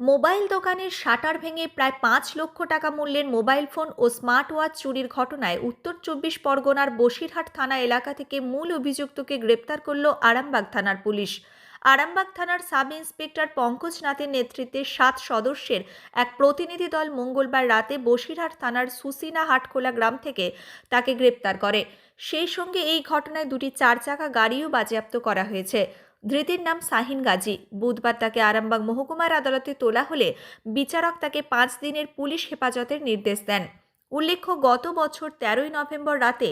Mobile দোকানের shutter ভেঙে প্রায় পাঁচ লক্ষ টাকা মূল্যের মোবাইল ফোন ও স্মার্ট ওয়াচ চুরির ঘটনায় উত্তর চব্বিশ পরগনার বসিরহাট থানা এলাকা থেকে মূল অভিযুক্তকে গ্রেপ্তার করল আরামবাগ থানার পুলিশ। আরামবাগ থানার সাব ইন্সপেক্টর পঙ্কজ নাথের নেতৃত্বে সাত সদস্যের এক প্রতিনিধি দল মঙ্গলবার রাতে বসিরহাট থানার সুসিনা হাটখোলা গ্রাম থেকে তাকে গ্রেপ্তার করে। সেই সঙ্গে এই ঘটনায় দুটি চার চাকা গাড়িও বাজেয়াপ্ত করা হয়েছে। ধৃতির নাম শাহিন গাজী। বুধবার তাকে আরামবাগ মহকুমার আদালতে তোলা হলে বিচারক তাকে পাঁচ দিনের পুলিশ হেফাজতের নির্দেশ দেন। উল্লেখ্য, গত বছর তেরোই নভেম্বর রাতে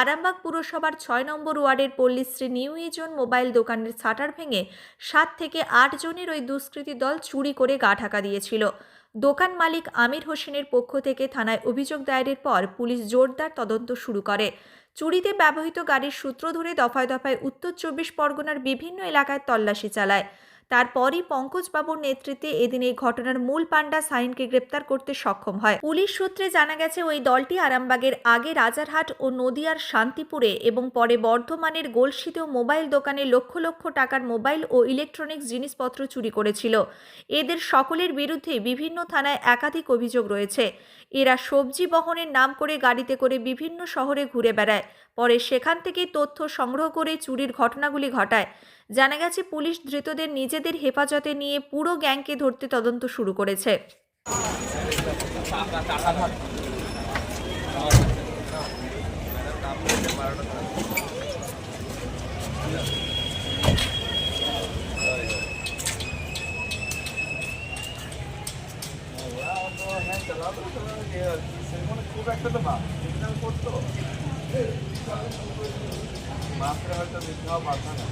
আরামবাগ পুরসভার ছয় নম্বর ওয়ার্ডের পল্লীশ্রী নিউ ইজন মোবাইল দোকানের শাটার ভেঙে সাত থেকে আট জনের ওই দুষ্কৃতী দল চুরি করে গা ঢাকা দিয়েছিল। দোকান মালিক আমির হোসেনের পক্ষ থেকে থানায় অভিযোগ দায়েরের পর পুলিশ জোরদার তদন্ত শুরু করে। চুরিতে ব্যবহৃত গাড়ির সূত্র ধরে দফায় দফায় উত্তর চব্বিশ পরগনার বিভিন্ন এলাকায় তল্লাশি চালায়। তারপরই পঙ্কজবাবুর নেতৃত্বে এদিন এই ঘটনার মূল পাণ্ডা সাইনকে গ্রেপ্তার করতে সক্ষম হয়। পুলিশ সূত্রে জানা গেছে, ওই দলটি আরামবাগের আগে রাজারহাট ও নদিয়ার শান্তিপুরে এবং পরে বর্ধমানের গোলসিতেও মোবাইল দোকানে লক্ষ লক্ষ টাকার মোবাইল ও ইলেকট্রনিক্স জিনিসপত্র চুরি করেছিল। এদের সকলের বিরুদ্ধে বিভিন্ন থানায় একাধিক অভিযোগ রয়েছে। এরা সবজি বহনের নাম করে গাড়িতে করে বিভিন্ন শহরে ঘুরে বেড়ায়। পরে সেখান থেকেই তথ্য সংগ্রহ করে চুরির ঘটনাগুলি ঘটায়। জানা গেছে, পুলিশ ধৃতদের নিজেদের হেফাজতে নিয়ে পুরো গ্যাংকে ধরতে তদন্ত শুরু করেছে। খুব একটা তো করতো। মাপটা হয়তো দিতে হওয়া বাধা না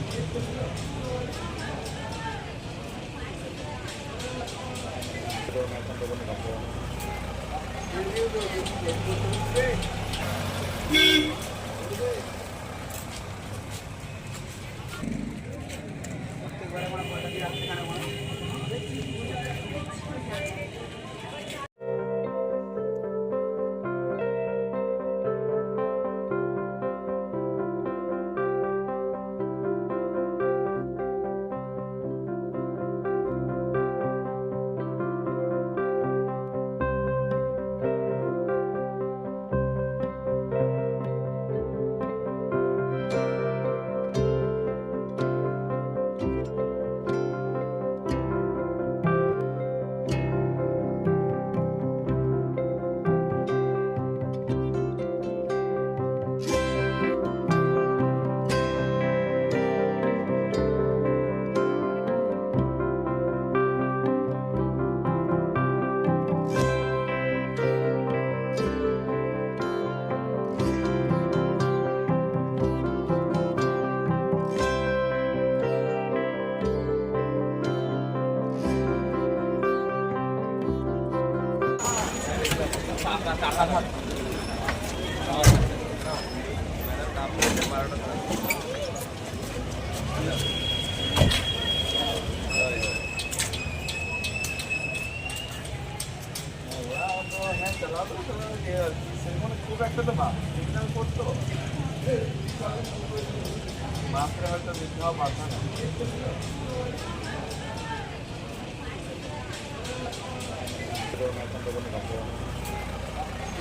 খুব একটা তো সিগন্যাল করতো মাপটা হয়তো হওয়া বাধা না